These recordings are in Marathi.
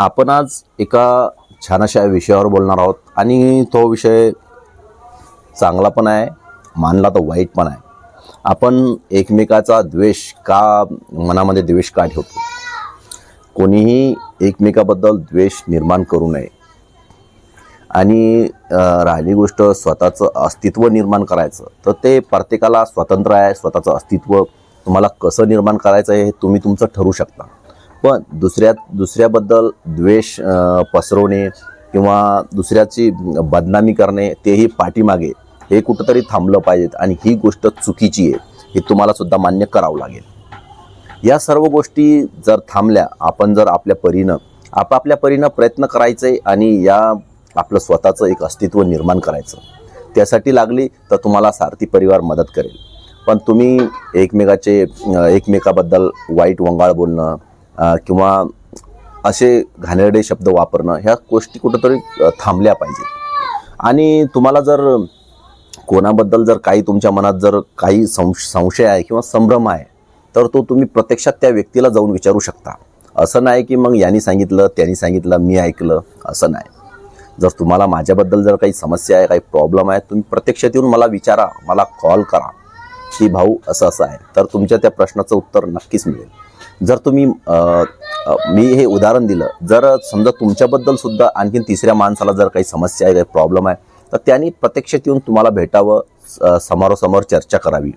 आपण आज एका छान अशा विषयावर बोलणार आहोत आणि तो विषय चांगला पण आहे मानला तर वाईट पण आहे. आपण एकमेकाचा द्वेष का मनामध्ये द्वेष का ठेवतो? कोणीही एकमेकाबद्दल द्वेष निर्माण करू नये. आणि राहिली गोष्ट स्वतःचं अस्तित्व निर्माण करायचं तर ते प्रत्येकाला स्वतंत्र आहे स्वतःचं अस्तित्व तुम्हाला कसं निर्माण करायचं आहे हे तुम्ही तुमचं ठरू शकता. पण दुसऱ्या दुसऱ्याबद्दल द्वेष पसरवणे किंवा दुसऱ्याची बदनामी करणे तेही पाठीमागे. हे कुठंतरी थांबलं पाहिजेत आणि ही गोष्ट चुकीची आहे. हे तुम्हाला सुद्धा मान्य करावं लागेल. या सर्व गोष्टी जर थांबल्या आपण जर आपल्या परीनं आपापल्या परीनं प्रयत्न करायचे आणि या आपलं स्वतःचं एक अस्तित्व निर्माण करायचं त्यासाठी लागली तर तुम्हाला सारथी परिवार मदत करेल. पण तुम्ही एकमेकाचे एकमेकाबद्दल वाईट वंगाळ बोलणं किंवा असे घाणेरडे शब्द वापरणं ह्या गोष्टी कुठंतरी थांबल्या पाहिजेत आणि तुम्हाला जर कोणाबद्दल जर काही तुमच्या मनात जर काही संश संशय आहे किंवा संभ्रम आहे तर तो तुम्ही प्रत्यक्षात त्या व्यक्तीला जाऊन विचारू शकता. असं नाही की मग यांनी सांगितलं त्यांनी सांगितलं मी ऐकलं असं नाही. जर तुम्हाला माझ्याबद्दल जर काही समस्या आहे काही प्रॉब्लेम आहे तुम्ही प्रत्यक्षात येऊन मला विचारा मला कॉल करा. की भाऊ असं असं आहे. तर तुमच्या त्या प्रश्नाचं उत्तर नक्कीच मिळेल. जर तुम्ही मी हे उदाहरण दिलं. जर समजा तुमच्याबद्दल सुद्धा आणखीन तिसऱ्या माणसाला जर काही समस्या आहे काही प्रॉब्लेम आहे तर त्यांनी प्रत्यक्षात येऊन तुम्हाला भेटावं स- समोरासमोर चर्चा करावी.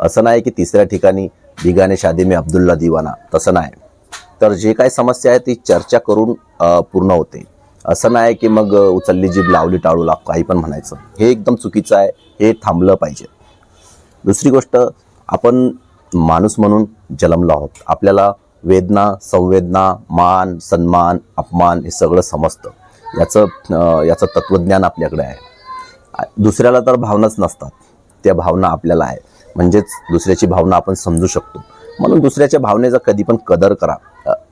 असं नाही की तिसऱ्या ठिकाणी बिगाने शादी मी अब्दुल्ला दिवाना. तसं नाही. तर जे काही समस्या आहे ती चर्चा करून पूर्ण होते. असं नाही की मग उचलली जीभ लावली टाळू लाग काही पण म्हणायचं. हे एकदम चुकीचं आहे. हे थांबलं पाहिजे. दुसरी गोष्ट आपण माणूस म्हणून जन्मलो आहोत. आपल्याला वेदना संवेदना मान सन्मान अपमान हे सगळं समजतं. याचं याचं तत्त्वज्ञान आपल्याकडे आहे. दुसऱ्याला तर भावनाच नसतात. त्या भावना आपल्याला आहे. म्हणजेच दुसऱ्याची भावना आपण समजू शकतो. म्हणून दुसऱ्याच्या भावनेचा कधी पण कदर करा.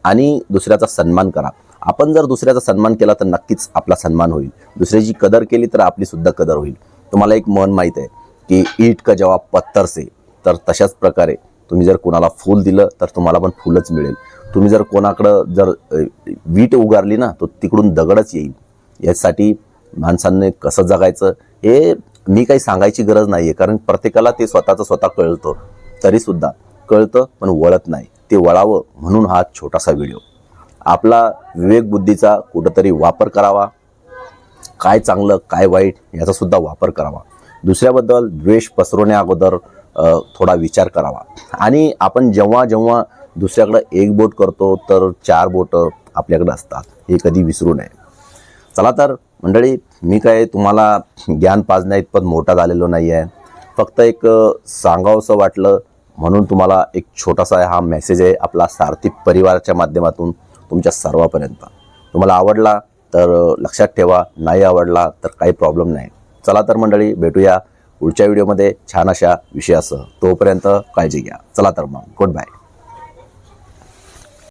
आणि दुसऱ्याचा सन्मान करा. आपण जर दुसऱ्याचा सन्मान केला तर नक्कीच आपला सन्मान होईल. दुसऱ्याची कदर केली तर आपली सुद्धा कदर होईल. तुम्हाला एक मन माहीत आहे की ईट का जेव्हा पत्थरसे तर तशाच प्रकारे तुम्ही जर कोणाला फूल दिलं तर तुम्हाला पण फुलच मिळेल. तुम्ही जर कोणाकडं जर वीट उगारली ना तर तिकडून दगडच येईल. यासाठी माणसांनी कसं जगायचं हे मी काही सांगायची गरज नाही आहे कारण प्रत्येकाला ते स्वतःचं स्वतः कळतं. तरीसुद्धा कळतं पण वळत नाही. ते वळावं म्हणून हा छोटासा व्हिडिओ. आपला विवेकबुद्धीचा कुठंतरी वापर करावा. काय चांगलं काय वाईट याचासुद्धा वापर करावा. दुसऱ्याबद्दल द्वेष पसरवण्या अगोदर थोडा विचार करावा. आणि आपण जेव्हा जेव्हा दुसऱ्याकडं एक बोट करतो तर चार बोटं आपल्याकडे असतात. हे कधी विसरू नये. चला तर मंडळी मी काय तुम्हाला ज्ञान पाजण्या इतपत मोठा झालेलो नाही आहे फक्त एक सांगावंसं वाटलं म्हणून तुम्हाला एक छोटासा हा मेसेज आहे आपला सार्थिक परिवाराच्या माध्यमातून तुमच्या सर्वापर्यंत. तुम्हाला आवडला तर लक्षात ठेवा. नाही आवडला तर काही प्रॉब्लेम नाही. चला तर मंडळी भेटूया. पुढच्या व्हिडिओमध्ये छान अशा विषयासह तोपर्यंत काळजी घ्या. चला तर मग गुड बाय